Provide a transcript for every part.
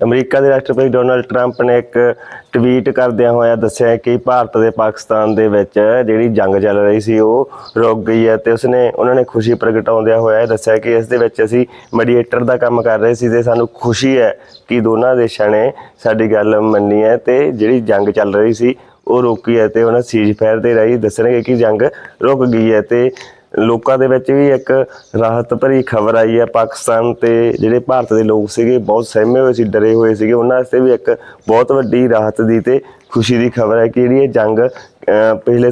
America ਦੇ ਰਾਸ਼ਟਰਪਤੀ Donald Trump ਨੇ ਇੱਕ ਟਵੀਟ ਕਰਦਿਆਂ ਹੋਇਆ ਦੱਸਿਆ ਕਿ ਭਾਰਤ ਦੇ ਪਾਕਿਸਤਾਨ ਦੇ ਵਿੱਚ ਜਿਹੜੀ ਜੰਗ ਚੱਲ ਰਹੀ ਸੀ, ਉਹ ਰੁਕ ਗਈ ਹੈ ਤੇ ਉਸਨੇ, ਉਹਨਾਂ ਨੇ ਖੁਸ਼ੀ ਪ੍ਰਗਟਾਉਂਦਿਆਂ ਹੋਇਆ ਦੱਸਿਆ ਕਿ ਇਸ ਦੇ ਵਿੱਚ ਅਸੀਂ ਮੀਡੀਏਟਰ ਦਾ ਕੰਮ ਕਰ ਰਹੇ ਸੀ ਤੇ ਸਾਨੂੰ ਖੁਸ਼ੀ ਹੈ ਕਿ ਦੋਨਾਂ ਦੇਸ਼ਾਂ ਨੇ ਸਾਡੀ ਗੱਲ ਮੰਨੀ ਹੈ ਤੇ ਜਿਹੜੀ ਜੰਗ ਚੱਲ ਰਹੀ ਸੀ, ਉਹ ਰੋਕੀ ਹੈ ਤੇ ਉਹਨਾਂ ਸੀਜ਼ ਫਾਇਰ ਦੇ ਰਾਹੀਂ ਦੱਸਣਗੇ ਕਿ ਜੰਗ ਰੁਕ ਗਈ ਹੈ ਤੇ ਲੋਕਾਂ ਦੇ ਵਿੱਚ ਵੀ ਇੱਕ ਰਾਹਤ ਭਰੀ ਖਬਰ ਆਈ ਹੈ। ਪਾਕਿਸਤਾਨ ਤੇ ਜਿਹੜੇ ਭਾਰਤ ਦੇ ਲੋਕ ਸੀਗੇ, ਬਹੁਤ ਸਹਿਮੇ ਹੋਏ ਸੀ, ਡਰੇ ਹੋਏ ਸੀਗੇ। ਉਹਨਾਂ ਵਾਸਤੇ ਵੀ ਇੱਕ ਬਹੁਤ ਵੱਡੀ ਰਾਹਤ ਦੀ ਤੇ ਖੁਸ਼ੀ ਦੀ ਖਬਰ ਹੈ ਕਿ ਜਿਹੜੀ ਇਹ ਜੰਗ ਅਹ, ਪਿਛਲੇ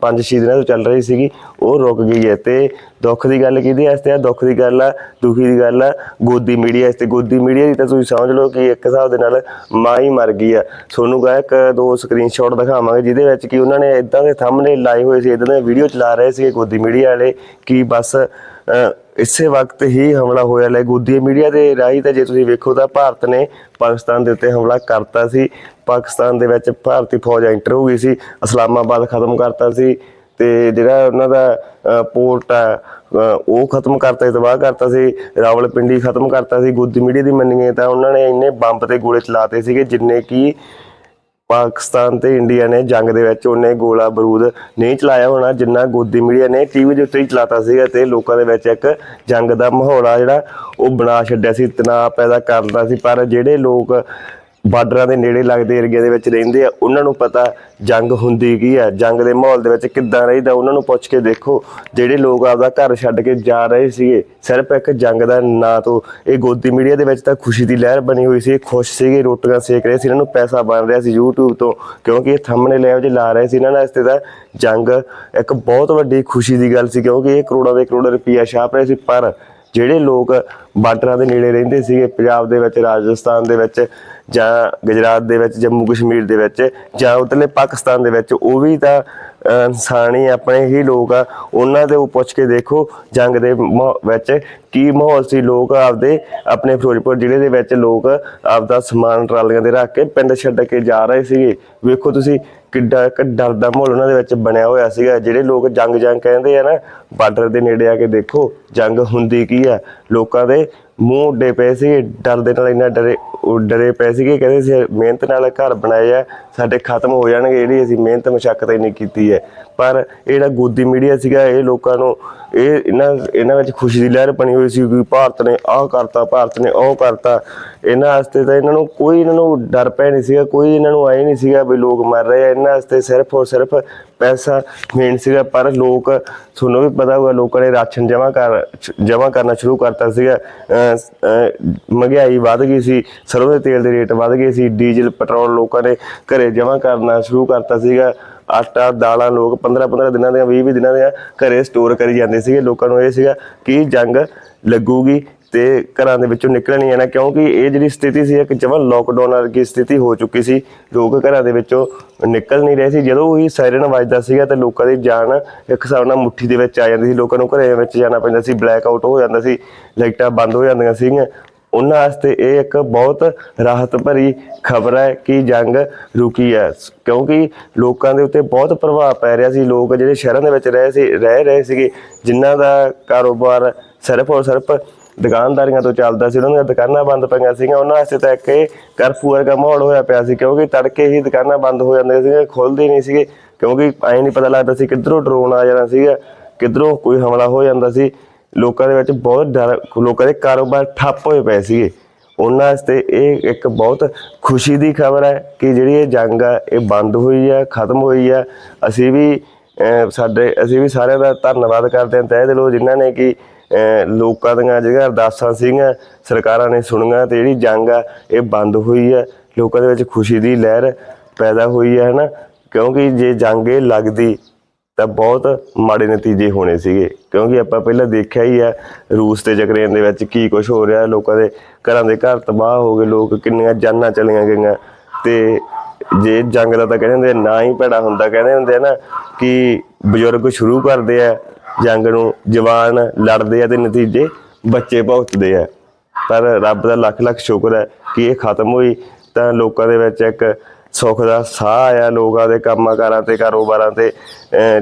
5-6 ਦਿਨਾਂ ਤੋਂ ਚੱਲ ਰਹੀ ਸੀਗੀ ਉਹ ਰੁਕ ਗਈ ਹੈ ਤੇ ਦੁੱਖ ਦੀ ਗੱਲ ਕਿਹਦੇ ਵਾਸਤੇ ਆ ਦੁੱਖ ਦੀ ਗੱਲ ਆ ਦੁਖੀ ਦੀ ਗੱਲ ਆ ਗੋਦੀ ਮੀਡੀਆ ਤੇ ਗੋਦੀ ਮੀਡੀਆ ਦੀ ਤਾਂ ਤੁਸੀਂ ਸਮਝ ਲਓ ਕਿ ਇੱਕ ਹਿਸਾਬ ਦੇ ਨਾਲ ਮਾਂ ਹੀ ਮਰ ਗਈ ਆ। ਤੁਹਾਨੂੰ ਗਾ ਇੱਕ ਦੋ ਸਕਰੀਨਸ਼ਾਟ ਦਿਖਾਵਾਂਗੇ ਜਿਹਦੇ ਵਿੱਚ ਕਿ ਉਹਨਾਂ ਨੇ ਇਦਾਂ ਦੇ ਥੰਬਨੇਲ ਲਾਏ ਹੋਏ ਸੀ ਇਦਾਂ ਦੇ ਵੀਡੀਓ ਚਲਾ ਰਹੇ ਸੀ ਗੋਦੀ ਮੀਡੀਆ ਵਾਲੇ ਕਿ ਬਸ ਇਸੇ ਵਕਤ ਹੀ ਹਮਲਾ ਹੋਇਆ। ਲੈ, ਗੋਦੀ ਮੀਡੀਆ ਦੇ ਰਾਹੀਂ ਤਾਂ ਜੇ ਤੁਸੀਂ ਵੇਖੋ ਤਾਂ ਭਾਰਤ ਨੇ ਪਾਕਿਸਤਾਨ ਦੇ ਉੱਤੇ ਹਮਲਾ ਕਰਤਾ ਸੀ। ਪਾਕਿਸਤਾਨ ਦੇ ਵਿੱਚ ਭਾਰਤੀ ਫੌਜ ਐਂਟਰ ਹੋ ਗਈ ਸੀ। ਇਸਲਾਮਾਬਾਦ ਖਤਮ ਕਰਤਾ ਸੀ ਤੇ ਜਿਹੜਾ ਉਹਨਾਂ ਦਾ ਪੋਰਟ ਆ ਉਹ ਖਤਮ ਕਰਤਾ ਤਬਾਹ ਕਰਤਾ ਸੀ। ਰਾਵਲਪਿੰਡੀ ਖਤਮ ਕਰਤਾ ਸੀ। ਗੋਦੀ ਮੀਡੀਆ ਦੀ ਮੰਨੀਏ ਤਾਂ ਉਹਨਾਂ ਨੇ ਇੰਨੇ ਬੰਬ ਤੇ ਗੋਲੇ ਚਲਾਤੇ ਸੀਗੇ ਜਿੰਨੇ ਕਿ ਪਾਕਿਸਤਾਨ ਤੇ ਇੰਡੀਆ ਨੇ ਜੰਗ ਦੇ ਵਿੱਚ ਉਹਨੇ ਗੋਲਾ ਬਾਰੂਦ ਨਹੀਂ ਚਲਾਇਆ ਹੋਣਾ, ਜਿੰਨਾ ਗੋਦੀ ਮੀਡੀਆ ਨੇ ਟੀਵੀ ਦੇ ਉੱਤੇ ਹੀ ਚਲਾਤਾ ਸੀਗਾ ਤੇ ਲੋਕਾਂ ਦੇ ਵਿੱਚ ਇੱਕ ਜੰਗ ਦਾ ਮਾਹੌਲ ਆ ਜਿਹੜਾ, ਉਹ ਬਣਾ ਛੱਡਿਆ ਸੀ, ਤਣਾਅ ਪੈਦਾ ਕਰਦਾ ਸੀ। ਪਰ ਜਿਹੜੇ ਲੋਕ ਬਾਰਡਰਾਂ ਦੇ ਨੇੜੇ ਲੱਗਦੇ ਏਰੀਆ ਦੇ ਵਿੱਚ ਰਹਿੰਦੇ ਆ, ਉਹਨਾਂ ਨੂੰ ਪਤਾ ਜੰਗ ਹੁੰਦੀ ਕੀ ਆ, ਜੰਗ ਦੇ ਮਾਹੌਲ ਦੇ ਵਿੱਚ ਕਿੱਦਾਂ ਰਹੀਦਾ, ਉਹਨਾਂ ਨੂੰ ਪੁੱਛ ਕੇ ਦੇਖੋ। ਜਿਹੜੇ ਲੋਕ ਆਪਦਾ ਘਰ ਛੱਡ ਕੇ ਜਾ ਰਹੇ ਸੀਗੇ, ਸਿਰਫ ਇੱਕ ਜੰਗ ਦਾ ਨਾਂ ਤੋਂ, ਇਹ ਗੋਦੀ ਮੀਡੀਆ ਦੇ ਵਿੱਚ ਤਾਂ ਖੁਸ਼ੀ ਦੀ ਲਹਿਰ ਬਣੀ ਹੋਈ ਸੀ, ਇਹ ਖੁਸ਼ ਸੀਗੇ, ਰੋਟੀਆਂ ਸੇਕ ਰਹੇ ਸੀ, ਇਹਨਾਂ ਨੂੰ ਪੈਸਾ ਬਣ ਰਿਹਾ ਸੀ YouTube ਤੋਂ, ਕਿਉਂਕਿ ਇਹ ਥੰਬਨੇਲ ਇਹੋ ਜਿਹੇ ਲਾ ਰਹੇ ਸੀ, ਇਹਨਾਂ ਵਾਸਤੇ ਤਾਂ ਜੰਗ ਇੱਕ ਬਹੁਤ ਵੱਡੀ ਖੁਸ਼ੀ ਦੀ ਗੱਲ ਸੀ, ਕਿਉਂਕਿ ਇਹ ਕਰੋੜਾਂ ਦੇ ਕਰੋੜ ਰੁਪਈਆ ਛਾਪ ਰਹੇ ਸੀ, ਪਰ ਜਿਹੜੇ ਲੋਕ ਬਾਰਡਰਾਂ ਦੇ ਨੇੜੇ ਰਹਿੰਦੇ ਸੀਗੇ ਪੰਜਾਬ ਦੇ ਵਿੱਚ ਰਾਜਸਥਾਨ ਦੇ ਵਿੱਚ ਜਾਂ ਗੁਜਰਾਤ ਦੇ ਵਿੱਚ ਜੰਮੂ ਕਸ਼ਮੀਰ ਦੇ ਵਿੱਚ ਜਾਂ ਉਤਲੇ ਪਾਕਿਸਤਾਨ ਦੇ ਵਿੱਚ ਉਹ ਵੀ ਤਾਂ ਅਹ, ਇਨਸਾਨ ਹੀ ਆਪਣੇ ਹੀ ਲੋਕ ਆ। ਉਹਨਾਂ ਦੇ ਉਹ ਪੁੱਛ ਕੇ ਦੇਖੋ ਜੰਗ ਦੇ ਮਾਹੌ- ਵਿੱਚ ਕੀ ਮਾਹੌਲ ਸੀ। ਲੋਕ ਆਪਦੇ ਆਪਣੇ ਫਿਰੋਜ਼ਪੁਰ ਜ਼ਿਲ੍ਹੇ ਦੇ ਵਿੱਚ ਲੋਕ ਆਪਦਾ ਸਮਾਨ ਟਰਾਲੀਆਂ ਦੇ ਰੱਖ ਕੇ ਪਿੰਡ ਛੱਡ ਕੇ ਜਾ ਰਹੇ ਸੀਗੇ। ਵੇਖੋ ਤੁਸੀਂ ਕਿੱਡਾ ਇੱਕ ਡਰ ਦਾ ਮਾਹੌਲ ਉਹਨਾਂ ਦੇ ਵਿੱਚ ਬਣਿਆ ਹੋਇਆ ਸੀਗਾ। ਜਿਹੜੇ ਲੋਕ ਜੰਗ ਜੰਗ ਕਹਿੰਦੇ ਆ ਨਾ, ਬਾਰਡਰ ਦੇ ਨੇੜੇ ਆ ਕੇ ਦੇਖੋ, ਜੰਗ ਹੁੰਦੀ ਕੀ ਆ? ਲੋਕਾਂ ਦੇ ਮੂੰਹ ਉੱਡੇ ਪਏ ਸੀਗੇ ਡਰ ਦੇ ਨਾਲ ਇੰਨਾ ਡਰੇ, ਉਹ ਡਰੇ ਪਏ ਸੀਗੇ, ਕਹਿੰਦੇ ਸੀ, ਮਿਹਨਤ ਨਾਲ ਘਰ ਬਣਾਏ ਆ, ਸਾਡੇ ਖਤਮ ਹੋ ਜਾਣਗੇ, ਜਿਹੜੀ ਅਸੀਂ ਮਿਹਨਤ ਮਸ਼ੱਕਤ ਇੰਨੀ ਕੀਤੀ ਹੈ। ਪਰ ਇਹ ਜਿਹੜਾ ਗੋਦੀ ਮੀਡੀਆ ਸੀਗਾ, ਇਹ ਲੋਕਾਂ ਨੂੰ, ਇਹ ਇਹਨਾਂ ਇਹਨਾਂ ਵਿੱਚ ਖੁਸ਼ੀ ਦੀ ਲਹਿਰ ਬਣੀ ਹੋਈ ਸੀ ਕਿ ਭਾਰਤ ਨੇ ਆਹ ਕਰਤਾ, ਭਾਰਤ ਨੇ ਉਹ ਕਰਤਾ। ਇਹਨਾਂ ਵਾਸਤੇ ਤਾਂ ਇਹਨਾਂ ਨੂੰ ਕੋਈ ਇਹਨਾਂ ਨੂੰ ਡਰ ਪੈ ਨਹੀਂ ਸੀਗਾ, ਕੋਈ ਇਹਨਾਂ ਨੂੰ ਆਏ ਨਹੀਂ ਸੀਗਾ ਵੀ ਲੋਕ ਮਰ ਰਹੇ ਆ। ਇਹਨਾਂ ਵਾਸਤੇ ਸਿਰਫ ਔਰ ਸਿਰਫ ਪੈਸਾ ਮੇਨ ਸੀਗਾ, ਪਰ ਲੋਕ, ਤੁਹਾਨੂੰ ਵੀ ਪਤਾ ਹੋਊਗਾ, ਲੋਕਾਂ ਨੇ ਰਾਸ਼ਨ ਜਮ੍ਹਾਂ ਕਰ, ਜਮ੍ਹਾਂ ਕਰਨਾ ਸ਼ੁਰੂ ਕਰਤਾ ਸੀਗਾ। ਮਹਿੰਗਾਈ ਵੱਧ ਗਈ ਸੀ, ਸਰੋਂ ਦੇ ਤੇਲ ਦੇ ਰੇਟ ਵੱਧ ਗਏ ਸੀ, ਡੀਜ਼ਲ, ਪੈਟਰੋਲ ਲੋਕਾਂ ਨੇ ਘਰੇ ਜਮ੍ਹਾਂ ਕਰਨਾ ਸ਼ੁਰੂ ਕਰਤਾ ਸੀਗਾ। ਆਟਾ, ਦਾਲਾਂ ਲੋਕ 15 15 ਦਿਨਾਂ ਦੀਆਂ 20 20 ਦਿਨਾਂ ਦੀਆਂ ਘਰੇ ਸਟੋਰ ਕਰੀ ਜਾਂਦੇ ਸੀਗੇ। ਲੋਕਾਂ ਨੂੰ ਇਹ ਸੀਗਾ ਕਿ ਜੰਗ ਲੱਗੂਗੀ। ਤੇ ਘਰਾਂ ਦੇ ਵਿੱਚੋਂ ਨਿਕਲਣੀ ਹੈ ਨਾ, ਕਿਉਂਕਿ ਇਹ ਜਿਹੜੀ ਸਥਿਤੀ ਸੀ, ਇੱਕ ਜਮਾਂ ਲੋਕਡਾਊਨ ਵਰਗੀ ਸਥਿਤੀ ਹੋ ਚੁੱਕੀ ਸੀ। ਲੋਕ ਘਰਾਂ ਦੇ ਵਿੱਚੋਂ ਨਿਕਲ ਨਹੀਂ ਰਹੇ ਸੀ। ਜਦੋਂ ਹੀ ਸਾਇਰਨ ਵੱਜਦਾ ਸੀਗਾ ਤੇ ਲੋਕਾਂ ਦੀ ਜਾਨ ਇੱਕ ਹਿਸਾਬ ਨਾਲ ਮੁੱਠੀ ਦੇ ਵਿੱਚ ਆ ਜਾਂਦੀ ਸੀ। ਲੋਕਾਂ ਨੂੰ ਘਰੇ ਵਿੱਚ ਜਾਣਾ ਪੈਂਦਾ ਸੀ ਬਲੈਕ ਆਊਟ ਹੋ ਜਾਂਦਾ ਸੀ, ਲਾਈਟਾਂ ਬੰਦ ਹੋ ਜਾਂਦੀਆਂ ਸੀਗੀਆਂ। ਉਹਨਾਂ ਵਾਸਤੇ ਇਹ ਇੱਕ ਬਹੁਤ ਰਾਹਤ ਭਰੀ ਖਬਰ ਹੈ ਕਿ ਜੰਗ ਰੁਕੀ ਹੈ। ਕਿਉਂਕਿ ਲੋਕਾਂ ਦੇ ਉੱਤੇ ਬਹੁਤ ਪ੍ਰਭਾਵ ਪੈ ਰਿਹਾ ਸੀ। ਲੋਕ ਜਿਹੜੇ ਸ਼ਹਿਰਾਂ ਦੇ ਵਿੱਚ ਰਹਿ ਸੀ, ਰਹਿ ਰਹੇ ਸੀਗੇ, ਜਿਨ੍ਹਾਂ ਦਾ ਕਾਰੋਬਾਰ ਸਿਰਫ ਔਰ ਸਿਰਫ ਦੁਕਾਨਦਾਰੀਆਂ ਤੋਂ ਚੱਲਦਾ ਸੀ, ਉਹਨਾਂ ਦੀਆਂ ਦੁਕਾਨਾਂ ਬੰਦ ਪਈਆਂ ਸੀਗੀਆਂ, ਉਹਨਾਂ ਵਾਸਤੇ ਤਾਂ ਇੱਕ ਇਹ ਕਰਫਿਊ ਵਰਗਾ ਮਾਹੌਲ ਹੋਇਆ ਪਿਆ ਸੀ, ਕਿਉਂਕਿ ਤੜਕੇ ਹੀ ਦੁਕਾਨਾਂ ਬੰਦ ਹੋ ਜਾਂਦੀਆਂ ਸੀਗੀਆਂ, ਖੁੱਲਦੇ ਨਹੀਂ ਸੀਗੇ, ਕਿਉਂਕਿ ਐਂ ਨਹੀਂ ਪਤਾ ਲੱਗਦਾ ਸੀ ਕਿੱਧਰੋਂ ਡਰੋਨ ਆ ਜਾਣਾ ਸੀਗਾ, ਕਿੱਧਰੋਂ ਕੋਈ ਹਮਲਾ ਹੋ ਜਾਂਦਾ ਸੀ। ਲੋਕਾਂ ਦੇ ਵਿੱਚ ਬਹੁਤ ਡਰ, ਲੋਕਾਂ ਦੇ ਕਾਰੋਬਾਰ ਠੱਪ ਹੋਏ ਪਏ ਸੀਗੇ। ਉਹਨਾਂ ਵਾਸਤੇ ਇਹ ਇੱਕ ਬਹੁਤ ਖੁਸ਼ੀ ਦੀ ਖਬਰ ਹੈ ਕਿ ਜਿਹੜੀ ਇਹ ਜੰਗ ਆ, ਇਹ ਬੰਦ ਹੋਈ ਹੈ ਖਤਮ ਹੋਈ ਆ। ਅਸੀਂ ਵੀ ਸਾਡੇ, ਅਸੀਂ ਵੀ ਸਾਰਿਆਂ ਦਾ ਧੰਨਵਾਦ ਕਰਦੇ ਹਾਂ, ਤਹਿ ਦਿਲੋਂ ਜਿਨ੍ਹਾਂ ਨੇ ਕਿ ਲੋਕਾਂ ਦੀਆਂ ਜਿਹੜੀਆਂ ਅਰਦਾਸਾਂ ਸੀਗੀਆਂ, ਸਰਕਾਰਾਂ ਨੇ ਸੁਣੀਆਂ ਤੇ ਜਿਹੜੀ ਜੰਗ ਆ, ਇਹ ਬੰਦ ਹੋਈ ਹੈ ਲੋਕਾਂ ਦੇ ਵਿੱਚ ਖੁਸ਼ੀ ਦੀ ਲਹਿਰ ਪੈਦਾ ਹੋਈ ਹੈ ਹਨਾ? ਕਿਉਂਕਿ ਜੇ ਜੰਗ ਇਹ ਲੱਗਦੀ, ਤਾਂ ਬਹੁਤ ਮਾੜੇ ਨਤੀਜੇ ਹੋਣੇ ਸੀਗੇ। ਕਿਉਂਕਿ ਆਪਾਂ ਪਹਿਲਾਂ ਦੇਖਿਆ ਹੀ ਆ, ਰੂਸ ਤੇ ਯੂਕਰੇਨ ਦੇ ਵਿੱਚ ਕੀ ਕੁਝ ਹੋ ਰਿਹਾ, ਲੋਕਾਂ ਦੇ ਘਰਾਂ ਦੇ ਘਰ ਤਬਾਹ ਹੋ ਗਏ, ਲੋਕ ਕਿੰਨੀਆਂ ਜਾਨਾਂ ਚਲੀਆਂ ਗਈਆਂ। ਤੇ ਜੇ ਜੰਗ ਦਾ ਤਾਂ ਕਹਿੰਦੇ ਹੁੰਦੇ ਨਾ ਹੀ ਭੈੜਾ ਹੁੰਦਾ, ਕਹਿੰਦੇ ਹੁੰਦੇ ਆ ਨਾ ਕਿ ਬਜ਼ੁਰਗ ਸ਼ੁਰੂ ਕਰਦੇ ਆ ਜੰਗ ਨੂੰ ਜਵਾਨ ਲੜਦੇ ਆ ਤੇ ਨਤੀਜੇ ਬੱਚੇ ਭੁਗਤਦੇ ਆ। ਪਰ ਰੱਬ ਦਾ ਲੱਖ ਲੱਖ ਸ਼ੁਕਰ ਹੈ ਕਿ ਇਹ ਖਤਮ ਹੋਈ ਤਾਂ ਲੋਕਾਂ ਦੇ ਵਿੱਚ ਇੱਕ ਸੁੱਖ ਦਾ ਸਾਹ ਆਇਆ ਲੋਕਾਂ ਦੇ ਕੰਮਾਂ ਕਾਰਾਂ ਤੇ, ਕਾਰੋਬਾਰਾਂ ਤੇ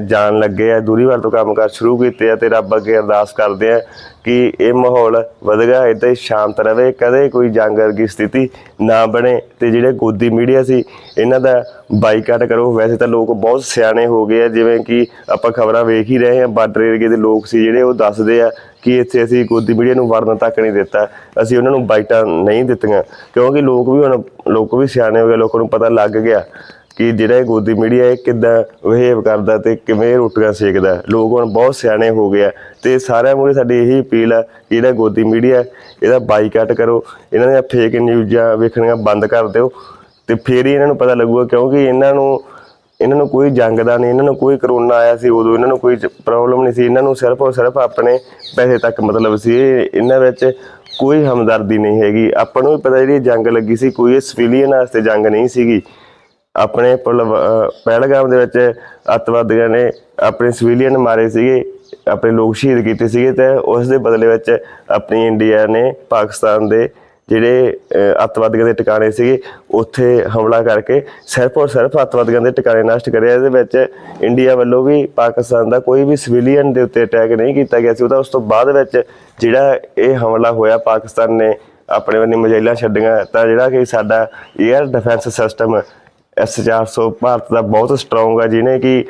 ਜਾਣ ਲੱਗੇ ਆ। ਦੂਰੀ ਵਾਰ ਤੋਂ ਕੰਮਕਾਰ ਸ਼ੁਰੂ ਕੀਤੇ ਆ ਤੇ ਰੱਬ ਅੱਗੇ ਅਰਦਾਸ ਕਰਦੇ ਆ ਕਿ ਇਹ ਮਾਹੌਲ ਵਧਗਾ ਇਦਾਂ ਹੀ ਸ਼ਾਂਤ ਰਵੇ, ਕਦੇ ਕੋਈ ਜੰਗ ਵਰਗੀ ਸਥਿਤੀ ਨਾ ਬਣੇ। ਤੇ ਜਿਹੜੇ ਗੋਦੀ ਮੀਡੀਆ ਸੀ, ਇਹਨਾਂ ਦਾ ਬਾਈਕਾਟ ਕਰੋ। ਵੈਸੇ ਤਾਂ ਲੋਕ ਬਹੁਤ ਸਿਆਣੇ ਹੋ ਗਏ ਆ, ਜਿਵੇਂ ਕਿ ਆਪਾਂ ਖਬਰਾਂ ਵੇਖ ਹੀ ਰਹੇ ਆ ਬਾਰਡਰ ਏਰੀਏ ਦੇ ਲੋਕ ਸੀ ਜਿਹੜੇ, ਉਹ ਦੱਸਦੇ ਆ ਕਿ ਇੱਥੇ ਅਸੀਂ ਗੋਦੀ ਮੀਡੀਆ ਨੂੰ ਵੜਨ ਤੱਕ ਨਹੀਂ ਦਿੱਤਾ। ਅਸੀਂ ਉਹਨਾਂ ਨੂੰ ਬਾਈਟਾਂ ਨਹੀਂ ਦਿੱਤੀਆਂ, ਕਿਉਂਕਿ ਲੋਕ ਵੀ ਹੁਣ, ਲੋਕ ਵੀ ਸਿਆਣੇ ਹੋ ਗਏ, ਲੋਕਾਂ ਨੂੰ ਪਤਾ ਲੱਗ ਗਿਆ ਕਿ ਜਿਹੜਾ ਇਹ ਗੋਦੀ ਮੀਡੀਆ ਇਹ ਕਿੱਦਾਂ ਬਿਹੇਵ ਕਰਦਾ ਤੇ ਕਿਵੇਂ ਰੋਟੀਆਂ ਸੇਕਦਾ। ਲੋਕ ਹੁਣ ਬਹੁਤ ਸਿਆਣੇ ਹੋ ਗਏ ਆ ਤੇ ਸਾਰਿਆਂ ਮੂਹਰੇ ਸਾਡੀ ਇਹੀ ਅਪੀਲ ਆ ਕਿ ਜਿਹੜਾ ਗੋਦੀ ਮੀਡੀਆ, ਇਹਦਾ ਬਾਈਕਾਟ ਕਰੋ, ਇਹਨਾਂ ਦੀਆਂ ਫੇਕ ਨਿਊਜ਼ਾਂ ਵੇਖਣੀਆਂ ਬੰਦ ਕਰ ਦਿਓ ਤੇ ਫੇਰ ਹੀ ਇਹਨਾਂ ਨੂੰ ਪਤਾ ਲੱਗੂਗਾ ਕਿਉਂਕਿ ਇਹਨਾਂ ਨੂੰ ਇਹਨਾਂ ਨੂੰ ਕੋਈ ਜੰਗ ਦਾ ਨਹੀਂ, ਇਹਨਾਂ ਨੂੰ ਕੋਈ ਕਰੋਨਾ ਆਇਆ ਸੀ ਉਦੋਂ, ਇਹਨਾਂ ਨੂੰ ਕੋਈ ਪ੍ਰੋਬਲਮ ਨਹੀਂ ਸੀ, ਇਹਨਾਂ ਨੂੰ ਸਿਰਫ ਔਰ ਸਿਰਫ ਆਪਣੇ ਪੈਸੇ ਤੱਕ ਮਤਲਬ ਸੀ। ਇਹਨਾਂ ਵਿੱਚ ਕੋਈ ਹਮਦਰਦੀ ਨਹੀਂ ਹੈਗੀ। ਆਪਾਂ ਨੂੰ ਵੀ ਪਤਾ ਜਿਹੜੀ ਜੰਗ ਲੱਗੀ ਸੀ, ਕੋਈ ਸਿਵਿਲੀਅਨ ਵਾਸਤੇ ਜੰਗ ਨਹੀਂ ਸੀਗੀ। ਆਪਣੇ ਪੁਲਵ- ਪਹਿਲਗਾਮ ਦੇ ਵਿੱਚ ਅੱਤਵਾਦੀਆਂ ਨੇ ਆਪਣੇ ਸਿਵਿਲੀਅਨ ਮਾਰੇ ਸੀਗੇ, ਆਪਣੇ ਲੋਕ ਸ਼ਹੀਦ ਕੀਤੇ ਸੀਗੇ ਤੇ ਉਸ ਦੇ ਬਦਲੇ ਵਿੱਚ ਆਪਣੀ ਇੰਡੀਆ ਨੇ ਪਾਕਿਸਤਾਨ ਦੇ ਜਿਹੜੇ ਅੱਤਵਾਦੀਆਂ ਦੇ ਟਿਕਾਣੇ ਸੀਗੇ, ਉੱਥੇ ਹਮਲਾ ਕਰਕੇ ਸਿਰਫ ਔਰ ਸਿਰਫ ਅੱਤਵਾਦੀਆਂ ਦੇ ਟਿਕਾਣੇ ਨਸ਼ਟ ਕਰਿਆ। ਇਹਦੇ ਵਿੱਚ ਇੰਡੀਆ ਵੱਲੋਂ ਵੀ ਪਾਕਿਸਤਾਨ ਦਾ ਕੋਈ ਵੀ ਸਿਵਿਲੀਅਨ ਦੇ ਉੱਤੇ ਅਟੈਕ ਨਹੀਂ ਕੀਤਾ ਗਿਆ ਸੀ। ਉਹਦਾ ਉਸ ਤੋਂ ਬਾਅਦ ਵਿੱਚ ਜਿਹੜਾ ਇਹ ਹਮਲਾ ਹੋਇਆ, ਪਾਕਿਸਤਾਨ ਨੇ ਆਪਣੇ ਵੱਲੋਂ ਮਜੈਲਾਂ ਛੱਡੀਆਂ। ਤਾਂ ਜਿਹੜਾ ਕਿ ਸਾਡਾ air defence system S 400 Bharat ਦਾ ਬਹੁਤ ਸਟਰੋਂਗ ਆ, ਜਿਹਨੇ ਕਿ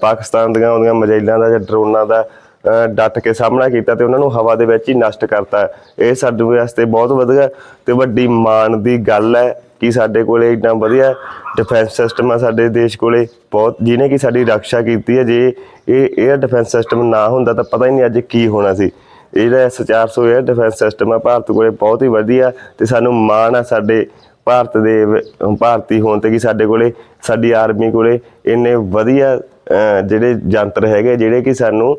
ਪਾਕਿਸਤਾਨ ਦੀਆਂ, ਉਹਦੀਆਂ ਮਜੈਲਾਂ ਦਾ ਜਾਂ ਡਰੋਨਾਂ ਦਾ ਡਟ ਕੇ ਸਾਹਮਣਾ ਕੀਤਾ ਤੇ ਉਹਨਾਂ ਨੂੰ ਹਵਾ ਦੇ ਵਿੱਚ ਹੀ ਨਸ਼ਟ ਕਰਤਾ। ਇਹ ਸਾਡੇ ਵਾਸਤੇ ਬਹੁਤ ਵਧੀਆ ਤੇ ਵੱਡੀ ਮਾਣ ਦੀ ਗੱਲ ਹੈ ਕਿ ਸਾਡੇ ਕੋਲੇ ਇੰਨਾ ਵਧੀਆ ਡਿਫੈਂਸ ਸਿਸਟਮ ਆ ਸਾਡੇ ਦੇਸ਼ ਕੋਲੇ। ਬਹੁਤ, ਜਿਹਨੇ ਕਿ ਸਾਡੀ ਰੱਖਿਆ ਕੀਤੀ ਹੈ। ਜੇ ਇਹ 에ਅਰ ਡਿਫੈਂਸ ਸਿਸਟਮ ਨਾ ਹੁੰਦਾ ਤਾਂ ਪਤਾ ਹੀ ਨਹੀਂ ਅੱਜ ਕੀ ਹੋਣਾ ਸੀ। ਇਹਦਾ S400 에ਅਰ ਡਿਫੈਂਸ ਸਿਸਟਮ ਆ, ਭਾਰਤ ਕੋਲੇ ਬਹੁਤ ਹੀ ਵਧੀਆ ਤੇ ਸਾਨੂੰ ਮਾਣ ਆ ਸਾਡੇ ਭਾਰਤ ਦੇ ਭਾਰਤੀ ਹੋਣ ਤੇ ਕਿ ਸਾਡੇ ਕੋਲੇ, ਸਾਡੀ ਆਰਮੀ ਕੋਲੇ ਇੰਨੇ ਵਧੀਆ ਜਿਹੜੇ ਯੰਤਰ ਹੈਗੇ, ਜਿਹੜੇ ਕਿ ਸਾਨੂੰ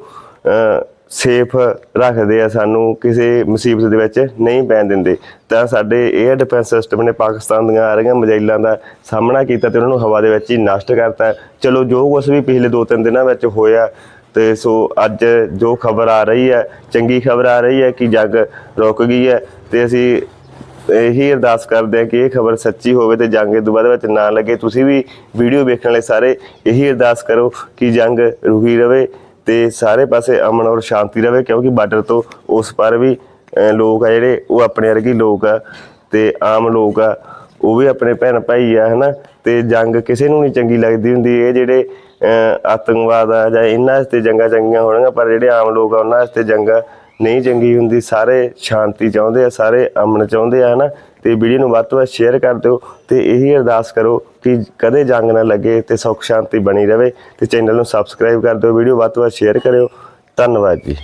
ਸੇਫ ਰੱਖਦੇ ਆ, ਸਾਨੂੰ ਕਿਸੇ ਮੁਸੀਬਤ ਦੇ ਵਿੱਚ ਨਹੀਂ ਪੈਣ ਦਿੰਦੇ। ਤਾਂ ਸਾਡੇ 에ਅਰ ਡਿਫੈਂਸ ਸਿਸਟਮ ਨੇ ਪਾਕਿਸਤਾਨ ਦੀਆਂ ਆ ਰਹੀਆਂ ਮਜਾਈਲਾਂ ਦਾ ਸਾਹਮਣਾ ਕੀਤਾ ਤੇ ਉਹਨਾਂ ਨੂੰ ਹਵਾ ਦੇ ਵਿੱਚ ਹੀ ਨਸ਼ਟ ਕਰਤਾ। ਚਲੋ, ਜੋ ਕੁਛ ਵੀ ਪਿਛਲੇ 2-3 ਦਿਨਾਂ ਵਿੱਚ ਹੋਇਆ, ਤੇ ਸੋ ਅੱਜ ਜੋ ਖਬਰ ਆ ਰਹੀ ਹੈ, ਚੰਗੀ ਖਬਰ ਆ ਰਹੀ ਹੈ ਕਿ ਜੰਗ ਰੁਕ ਗਈ ਹੈ, ਤੇ ਅਸੀਂ ਇਹੀ ਅਰਦਾਸ ਕਰਦੇ ਹਾਂ ਕਿ ਇਹ ਖਬਰ ਸੱਚੀ ਹੋਵੇ ਤੇ ਜੰਗ ਇਹ ਦੁਬਾਰਾ ਵਿੱਚ ਨਾ ਲੱਗੇ। ਤੁਸੀਂ ਵੀ ਵੀਡੀਓ ਵੇਖਣ ਵਾਲੇ ਸਾਰੇ ਇਹੀ ਅਰਦਾਸ ਕਰੋ ਕਿ ਜੰਗ ਰੁਕੀ ਰਵੇ। ਤੇ ਸਾਰੇ ਪਾਸੇ ਅਮਨ ਔਰ ਸ਼ਾਂਤੀ ਰਵੇ, ਕਿਉਂਕਿ ਬਾਰਡਰ ਤੋਂ ਉਸ ਪਾਰ ਵੀ ਲੋਕ ਆ ਜਿਹੜੇ, ਉਹ ਆਪਣੇ ਵਰਗੇ ਲੋਕ ਆ ਤੇ ਆਮ ਲੋਕ ਆ, ਉਹ ਵੀ ਆਪਣੇ ਭੈਣ ਭਾਈ ਆ, ਹਨਾ? ਤੇ ਜੰਗ ਕਿਸੇ ਨੂੰ ਨਹੀਂ ਚੰਗੀ ਲੱਗਦੀ ਹੁੰਦੀ, ਇਹ ਜਿਹੜੇ ਆਤੰਕਵਾਦ ਆ ਜਾਂ ਇਹਨਾਂ ਵਾਸਤੇ ਜੰਗਾਂ ਚੰਗੀਆਂ ਹੋਣਗੀਆਂ, ਪਰ ਜਿਹੜੇ ਆਮ ਲੋਕ ਆ, ਉਹਨਾਂ ਵਾਸਤੇ ਜੰਗਾਂ ਨਹੀਂ ਚੰਗੀ ਹੁੰਦੀ, ਸਾਰੇ ਸ਼ਾਂਤੀ ਚਾਹੁੰਦੇ ਆ, ਸਾਰੇ ਅਮਨ ਚਾਹੁੰਦੇ ਆ, ਹਨਾ? ਤੇ ਵੀਡੀਓ ਨੂੰ ਵੱਧ ਤੋਂ ਵੱਧ ਸ਼ੇਅਰ ਕਰ ਦਿਓ ਤੇ ਇਹੀ ਅਰਦਾਸ ਕਰੋ ਕਿ ਕਦੇ ਜੰਗ ਨਾ ਲੱਗੇ ਤੇ ਸੁੱਖ ਸ਼ਾਂਤੀ ਬਣੀ ਰਵੇ ਤੇ ਚੈਨਲ ਨੂੰ ਸਬਸਕ੍ਰਾਈਬ ਕਰ ਦਿਓ, ਵੀਡੀਓ ਵੱਧ ਤੋਂ ਵੱਧ ਸ਼ੇਅਰ ਕਰਿਓ। ਧੰਨਵਾਦ ਜੀ।